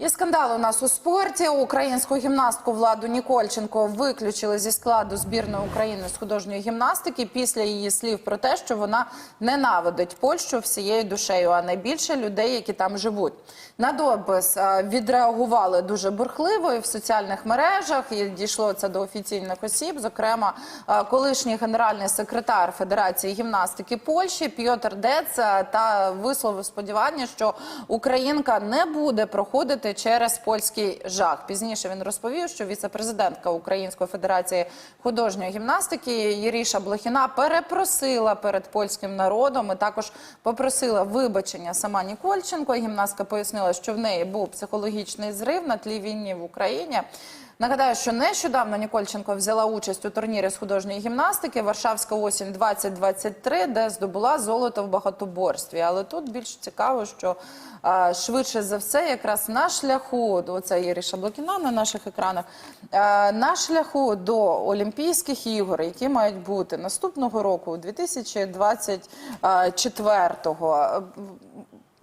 І скандал у нас у спорті. Українську гімнастку Владу Нікольченко виключили зі складу збірної України з художньої гімнастики після її слів про те, що вона ненавидить Польщу всією душею, а найбільше людей, які там живуть. На допис е, відреагували дуже бурхливо і в соціальних мережах. І дійшло це до офіційних осіб. Зокрема, е, колишній генеральний секретар Федерації гімнастики Польщі Пьотр Дец е, та висловив сподівання, що Українка не буде проходити через польський жах. Пізніше він розповів, що віце-президентка Української федерації художньої гімнастики Єріша Блохіна перепросила перед польським народом і також попросила вибачення сама Нікольченко. Гімнастка пояснила, що в неї був психологічний зрив на тлі війни в Україні. Нагадаю, що нещодавно Нікольченко взяла участь у турнірі з художньої гімнастики Варшавська осінь 2023, де здобула золото в багатоборстві. Але тут більш цікаво, що швидше за все, якраз на шляху до оце є Ріша Блокіна на наших екранах. на шляху до Олімпійських ігор, які мають бути наступного року, 2024-го,